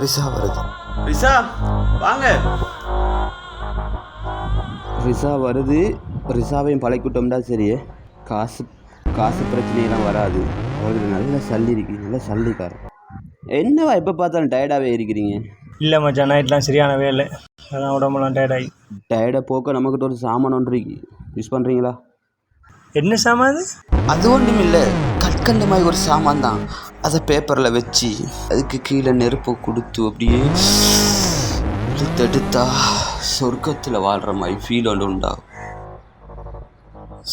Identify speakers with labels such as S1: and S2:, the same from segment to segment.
S1: Risa வருது.
S2: Risa வாங்க.
S1: Risa வருது. ரிசாவையும் பழைக்கிட்டோம்டா சரி காசு காசு பிரச்சனையெல்லாம் வராது. அவருக்கு நல்ல சல்லி இருக்கு. நல்ல சல்லிக்காரன் என்னவா எப்போ பார்த்தாலும் டயர்டாகவே இருக்கிறீங்க?
S3: இல்லை மச்சான் நைட்லாம் சரியான வேலை அதான் உடம்புலாம் டயர்டாகி
S1: டயர்டை போக்க நம்மக்கிட்ட ஒரு சாமான் ஒன்று இருக்கு. யூஸ் பண்ணுறீங்களா
S3: என்ன சாமான் அது?
S1: ஒன்றும் இல்லை கற்கண்டு மாதிரி ஒரு சாமான் தான் அதை பேப்பரில் வச்சு அதுக்கு கீழே நெருப்பு கொடுத்து அப்படியே இழுத்தெடுத்தா சொர்க்கத்தில் வாழ்கிற மாதிரி ஃபீல் ஒன்று உண்டாகும்.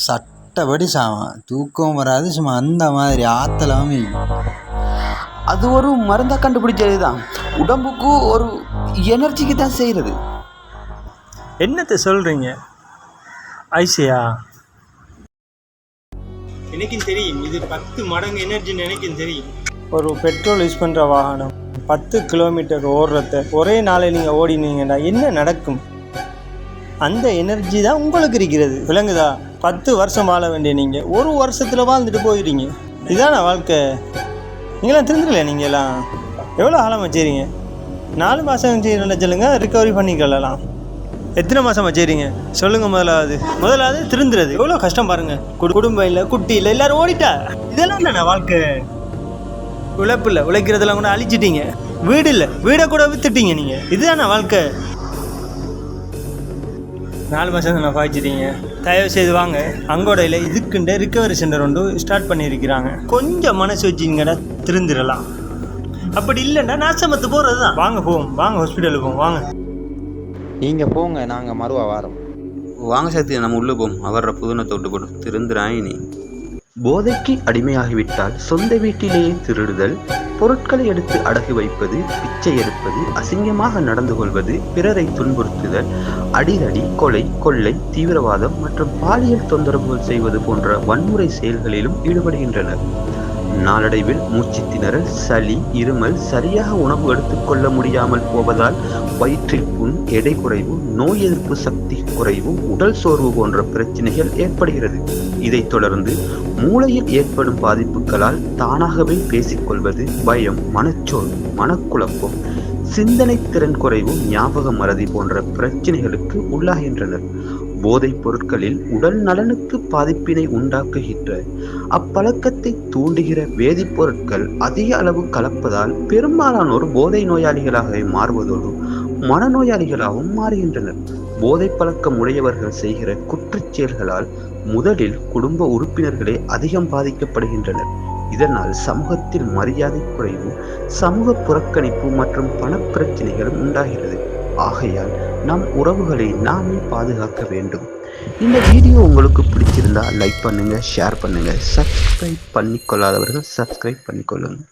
S4: சட்டப்படி சாமான். தூக்கம் வராது சும்மா அந்த மாதிரி ஆத்தலாமே.
S1: அது ஒரு மருந்தாக கண்டுபிடிச்சது தான் உடம்புக்கு ஒரு எனர்ஜிக்கு தான் செய்கிறது
S3: என்னத்தை சொல்கிறீங்க ஐசியா? எனக்கும் தெரியும். இது பத்து மடங்கு எனர்ஜின்னு எனக்கும் தெரியும். ஒரு பெட்ரோல் யூஸ் பண்ணுற வாகனம் பத்து கிலோமீட்டர் ஓடுறத ஒரே நாளில் நீங்கள் ஓடினீங்கன்னா என்ன நடக்கும்? அந்த எனர்ஜி தான் உங்களுக்கு இருக்கிறது. விளங்குதா? பத்து வருஷம் வாழ வேண்டிய நீங்கள் ஒரு வருஷத்தில் வாழ்ந்துட்டு போயிடுறீங்க. இதான வாழ்க்கை. நீங்களாம் நீங்கள் நீங்களாம் எவ்வளோ காலம் வச்சுறீங்க நாலு மாதம் செய்யணும்னு சொல்லுங்க ரிக்கவரி பண்ணிக்கலாம் எத்தனை மாதம் வச்சுறீங்க சொல்லுங்க முதலாவது. முதலாவது திருந்துறது. எவ்வளோ கஷ்டம் பாருங்க. கு- குடும்பம் இல்லை குட்டி இல்லை எல்லாரும் ஓடிட்டா? இதெல்லாம் இல்லைண்ணா வாழ்க்கை? உழைப்பு இல்லை உழைக்கிறதெல்லாம் கூட அழிச்சிட்டீங்க. வீடு இல்லை வீடை கூட வித்துட்டீங்க நீங்கள் இதுதானே வாழ்க்கை. நாலு மாதம் தானே பாய்ச்சிட்டீங்க? தயவு செய்து வாங்க. அங்கோடையில் இதுக்குண்டே ரிக்கவரி சென்டர் ஒன்று ஸ்டார்ட் பண்ணியிருக்கிறாங்க. கொஞ்சம் மனசு வச்சிங்கடா திருந்திடலாம். அப்படி இல்லைன்னா நாசமத்து போகிறது தான் வாங்க போவோம். வாங்க ஹாஸ்பிட்டலுக்கு போவோம். வாங்க.
S4: நீங்கள் போங்க நாங்கள் மறுவா வாரோம்.
S1: வாங்க சக்தி நம்ம உள்ளே போம் அவர புதுனத்தை விட்டு போட்டு திருந்துறாய் நீ போதைக்கு அடிமையாகிவிட்டால் சொந்த வீட்டிலேயே திருடுதல் பொருட்களை எடுத்து அடகு வைப்பது பிச்சை எடுப்பது அசிங்கமாக நடந்து கொள்வது பிறரை துன்புறுத்துதல் அடிதடி கொலை கொள்ளை தீவிரவாதம் மற்றும் பாலியல் தொந்தரவுகள் செய்வது போன்ற வன்முறை செயல்களிலும் ஈடுபடுகின்றனர். நாளடைவில் மூச்சு திணறல் சளி இருமல் சரியாக உணவு எடுத்துக்கொள்ள முடியாமல் போவதால் வயிற்றில் புண் எடை குறைவு நோய் எதிர்ப்பு சக்தி குறைவு உடல் சோர்வு போன்ற பிரச்சனைகள் ஏற்படுகிறது. இதைத் தொடர்ந்து மூளையில் ஏற்படும் பாதிப்புகளால் தானாகவே பேசிக்கொள்வது பயம் மனச்சோர்வு மனக்குழப்பம் சிந்தனை திறன் குறைவு ஞாபக மறதி போன்ற பிரச்சனைகளுக்கு உள்ளாகின்றனர். போதைப் பொருட்களில் உடல் நலனுக்கு பாதிப்பினை உண்டாக்குகின்ற அப்பழக்கத்தை தூண்டுகிற வேதிப்பொருட்கள் அதிக அளவு கலப்பதால் பெரும்பாலானோர் போதை நோயாளிகளாகவே மாறுவதோடு மனநோயாளிகளாகவும் மாறுகின்றனர். போதை பழக்கம் உடையவர்கள் செய்கிற குற்றச் செயல்களால் முதலில் குடும்ப உறுப்பினர்களே அதிகம் பாதிக்கப்படுகின்றனர். இதனால் சமூகத்தில் மரியாதை குறைவு சமூக புறக்கணிப்பு மற்றும் பணப்பிரச்சனைகளும் உண்டாகிறது. ஆகையால் நம் உறவுகளை நாமே பாதுகாக்க வேண்டும். இந்த வீடியோ உங்களுக்கு பிடிச்சிருந்தா லைக் பண்ணுங்கள் ஷேர் பண்ணுங்கள் சப்ஸ்கிரைப் பண்ணிக்கொள்ளாதவர்கள் சப்ஸ்கிரைப் பண்ணிக்கொள்ளுங்கள்